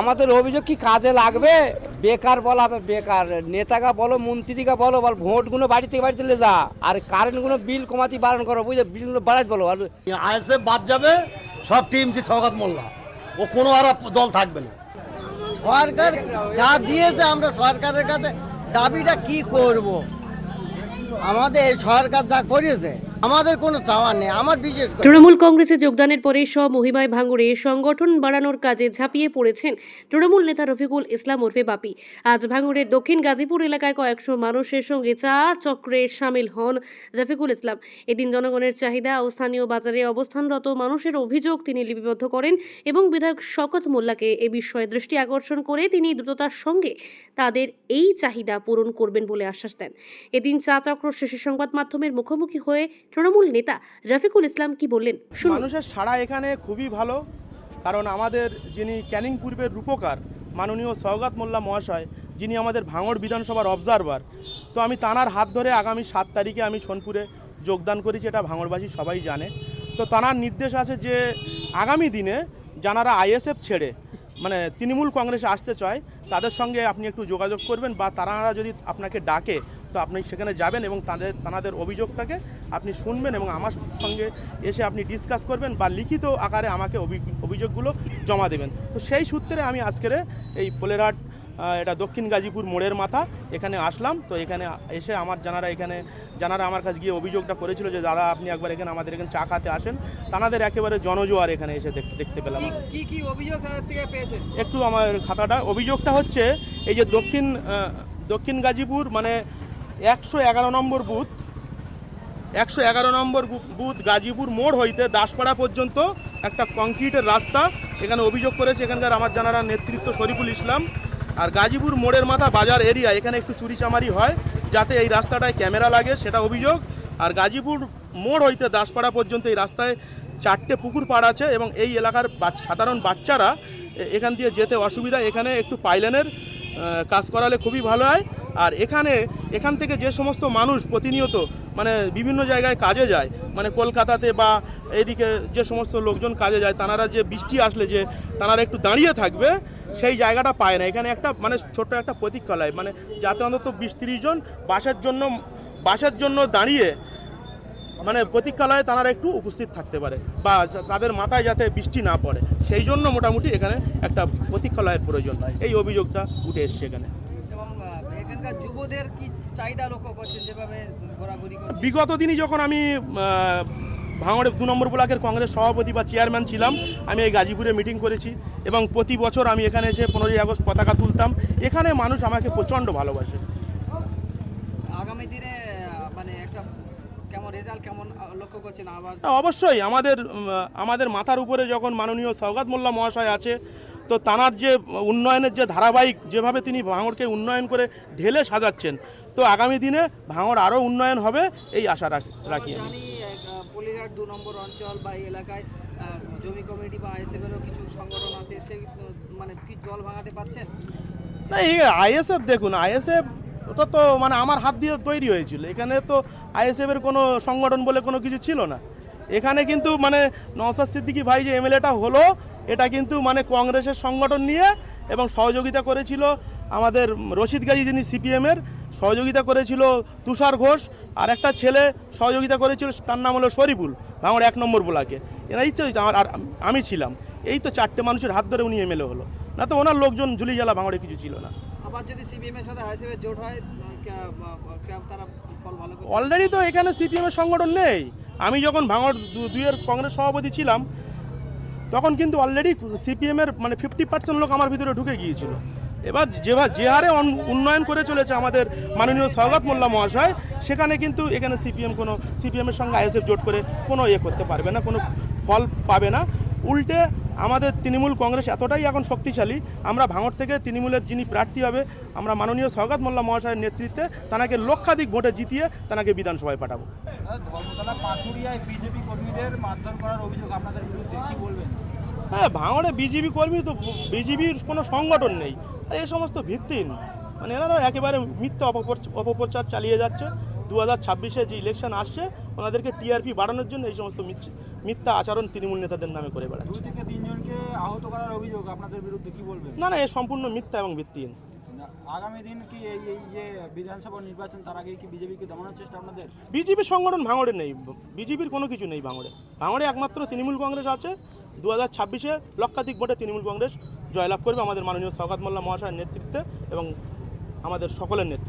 আমাদের অভিযোগ কি কাজে লাগবে? বেকার বলা হবে বেকার। নেতাকে বলো মন্ত্রীকে বলো বল ভোটগুলো বাড়ি থেকে বাড়ি চলে যা। আর কারেন্টগুলো বিল কমাতে বারণ করো বুঝলে? বিলগুলো বাড়াতে বলো। আর আইএসএফ বাদ যাবে সব টিম যে সৌগাত মোল্লা। ও কোনো আর দল থাকবে না। সরকার যা দিয়েছে আমরা সরকারের কাছে দাবিটা কি করব? আমাদের এই সরকার যা করেছে আমাদের কোনো চাওয়ার নেই, আমার বিশেষ তৃণমূল কংগ্রেসে যোগদানের পরে স্বমহিমায় ভাঙড়ে সংগঠন বাড়ানোর কাজে ঝাঁপিয়ে পড়েছেন তৃণমূল নেতা রফিকুল ইসলাম ওরফে বাপি। আজ ভাঙড়ের দক্ষিণ গাজীপুর এলাকায় কয়েকশো মানুষের সঙ্গে চা চক্রে সামিল হন রফিকুল ইসলাম। এদিন জনগণের চাহিদা ও স্থানীয় বাজারে অবস্থানরত মানুষের অভিযোগ তিনি লিপিবদ্ধ করেন এবং বিধায়ক শকত মোল্লাকে এ বিষয়ে দৃষ্টি আকর্ষণ করে তিনি দ্রুততার সঙ্গে তাদের এই চাহিদা পূরণ করবেন বলে আশ্বাস দেন। এদিন চা চক্র শেষে সংবাদ মাধ্যমের মুখোমুখি হয়ে তৃণমূল নেতা রফিকুল ইসলাম কি বললেন? মানুষের সাড়া এখানে খুবই ভালো, কারণ আমাদের যিনি ক্যানিং পূর্বের রূপকার মাননীয় সৌগাত মোল্লা মহাশয়, যিনি আমাদের ভাঙড় বিধানসভার অবজারভার তো আমি তানার হাত ধরে আগামী সাত তারিখে আমি সোনপুরে যোগদান করেছি, এটা ভাঙড়বাসী সবাই জানে। তো তানার নির্দেশ আছে যে আগামী দিনে যারা আইএসএফ ছেড়ে মানে তৃণমূল কংগ্রেসে আসতে চায়, তাদের সঙ্গে আপনি একটু যোগাযোগ করবেন বা তারা যদি আপনাকে ডাকে তো আপনি সেখানে যাবেন এবং তাদের তাদের অভিযোগটাকে আপনি শুনবেন এবং আমার সঙ্গে এসে আপনি ডিসকাস করবেন বা লিখিত আকারে আমাকে অভি- অভিযোগগুলো জমা দেবেন। তো সেই সূত্রে আমি আজকের এই পোলেরহাট এটা দক্ষিণ গাজীপুর মোড়ের মাথা এখানে আসলাম। তো এখানে এসে আমার জানারা এখানে জানারা আমার কাছে গিয়ে অভিযোগটা করেছিল যে দাদা আপনি একবার এখানে আমাদের এখানে চা খাতে আসেন। তানাদের একেবারে জনজোয়ার এখানে এসে দেখতে দেখতে পেলাম। কি কি অভিযোগ থেকে পেয়েছেন? একটু আমার খাতাটা অভিযোগটা হচ্ছে এই যে দক্ষিণ দক্ষিণ গাজীপুর মানে একশো এগারো নম্বর বুথ, একশো এগারো নম্বর বুথ গাজীপুর মোড় হইতে দাসপাড়া পর্যন্ত একটা কংক্রিটের রাস্তা। এখানে অভিযোগ করেছে এখানকার আমার জানারা নেতৃত্ব শরীফুল ইসলাম। আর গাজীপুর মোড়ের মাথা বাজার এরিয়া, এখানে একটু চুরিচামারি হয়, যাতে এই রাস্তাটায় ক্যামেরা লাগে, সেটা অভিযোগ। আর গাজীপুর মোড় হইতে দাসপাড়া পর্যন্ত এই রাস্তায় চারটে পুকুর পাড় আছে এবং এই এলাকার সাধারণ বাচ্চারা এখান দিয়ে যেতে অসুবিধা। এখানে একটু পাইলেনের কাজ করালে খুবই ভালো হয়। আর এখানে, এখান থেকে যে সমস্ত মানুষ প্রতিনিয়ত মানে বিভিন্ন জায়গায় কাজে যায় মানে কলকাতাতে বা এদিকে যে সমস্ত লোকজন কাজে যায় তানারা যে বৃষ্টি আসলে যে তানারা একটু দাঁড়িয়ে থাকবে, সেই জায়গাটা পায় না। এখানে একটা মানে ছোট্ট একটা প্রতীক্ষালয় মানে যাতে অন্তত বিশ তিরিশ জন বাসের জন্য বাসের জন্য দাঁড়িয়ে মানে প্রতীক্ষালয়ে তারা একটু উপস্থিত থাকতে পারে বা তাদের মাথায় যাতে বৃষ্টি না পড়ে। সেই জন্য মোটামুটি এখানে একটা প্রতীক্ষালয়ের প্রয়োজন। হয় এই অভিযোগটা উঠে এসছে এখানে। যুবদের কি চাহিদা লক্ষ্য করছেন যেভাবে ঘোরাঘুরি করছে বিগত দিনই যখন আমি ভাঙড়ের দু নম্বর ব্লকের কংগ্রেস সভাপতি বা চেয়ারম্যান ছিলাম আমি এই গাজীপুরে মিটিং করেছি এবং প্রতি বছর আমি এখানে এসে পনেরোই আগস্ট পতাকা তুলতাম। এখানে মানুষ আমাকে প্রচণ্ড ভালোবাসে। আগামী দিনে মানে একটা কেমন রেজাল্ট কেমন লক্ষ্য করছেন? আবার অবশ্যই আমাদের আমাদের মাথার উপরে যখন মাননীয় সৌগাত মোল্লা মহাশয় আছে তো তানার যে উন্নয়নের যে ধারাবাহিক যেভাবে তিনি ভাঙড়কে উন্নয়ন করে ঢেলে সাজাচ্ছেন তো আগামী দিনে ভাঙড় আরও উন্নয়ন হবে এই আশা রাখি আমি। দু নম্বর অঞ্চল বা এই এলাকায় জমি কমিটি বা আইএসএফেরও কিছু সংগঠন আছে সেই মানে কি দল ভাঙাতে পারছেন না এই আইএসএফ দেখুন আইএসএফ ওটা তো মানে আমার হাত দিয়ে তৈরি হয়েছিল এখানে তো আইএসএফের কোনো সংগঠন বলে কোনো কিছু ছিল না। এখানে কিন্তু মানে নওসাদ সিদ্দিকী ভাই যে এমএলএটা হলো, এটা কিন্তু মানে কংগ্রেসের সংগঠন নিয়ে এবং সহযোগিতা করেছিল আমাদের রশিদ গাজী যিনি সিপিএমের সহযোগিতা করেছিল তুষার ঘোষ, আর একটা ছেলে সহযোগিতা করেছিল, তার নাম হলো শরীফুল ভাঙড় এক নম্বর ব্লকে। এরাই তো আমার, আর আমি ছিলাম। এই তো চারটে মানুষের হাত ধরে উনি এমএলএ হলো। না তো ওনার লোকজন ঝুলি জ্বালা ভাঙড়ে কিছু ছিল না। আবার যদি সিপিএম এর সাথে জোট হয় তারা ফল ভালো অলরেডি তো এখানে সিপিএমের সংগঠন নেই। আমি যখন ভাঙড় দুইয়ের কংগ্রেস সভাপতি ছিলাম, তখন কিন্তু অলরেডি সিপিএমের মানে ফিফটি পার্সেন্ট লোক আমার ভিতরে ঢুকে গিয়েছিল। এবার যেভাবে যে হারে উন্নয়ন করে চলেছে আমাদের মাননীয় সৌগত মোল্লা মহাশয়, সেখানে কিন্তু এখানে সিপিএম কোনো সিপিএমের সঙ্গে আইএসএফ জোট করে কোনো ইয়ে করতে পারবে না, কোনো ফল পাবে না। উল্টে আমাদের তৃণমূল কংগ্রেস এতটাই এখন শক্তিশালী আমরা ভাঙড় থেকে তৃণমূলের যিনি প্রার্থী হবে আমরা মাননীয় সৌগত মোল্লা মহাশয়ের নেতৃত্বে তাকে লক্ষাধিক ভোটে জিতিয়ে তাকে বিধানসভায় পাঠাবো। ধর্মতলা পাঁচুরিয়ায় বিজেপি কর্মীদের মারধর করার অভিযোগ আপনাদের বিরুদ্ধে কি বলবেন? হ্যাঁ ভাঙড়ে বিজেপি কর্মী তো বিজেপির কোনো সংগঠন নেই। আর এই সমস্ত ভিত্তিহীন। মানে এনারা একেবারে মিথ্যা অপপ্রচ- অপপ্রচার চালিয়ে যাচ্ছে। দু হাজার ছাব্বিশে যে ইলেকশন আসছে ওনাদেরকে টিআরপি বাড়ানোর জন্য এই সমস্ত মিথ্যে- আচরণ তৃণমূল নেতাদের নামে করে বেড়াচ্ছে। দুই থেকে তিনজনকে আহত করার অভিযোগ আপনাদের বিরুদ্ধে কি বলবেন? না না এ সম্পূর্ণ মিথ্যা এবং ভিত্তিহীন। আগামী দিন কি এই এই যে বিধানসভা নির্বাচন তার আগে কি বিজেপিকে দমানোর চেষ্টা আপনাদের? বিজেপির সংগঠন ভাঙড়ে নেই বিজেপির কোনো কিছু নেই ভাঙড়ে। ভাঙড়ে একমাত্র তৃণমূল কংগ্রেস আছে দু হাজার ছাব্বিশে লক্ষাধিক ভোটে তৃণমূল কংগ্রেস জয়লাভ করবে আমাদের মাননীয় সৌগাত মোল্লা মহাশয়ের নেতৃত্বে এবং আমাদের সকলের নেতৃত্বে।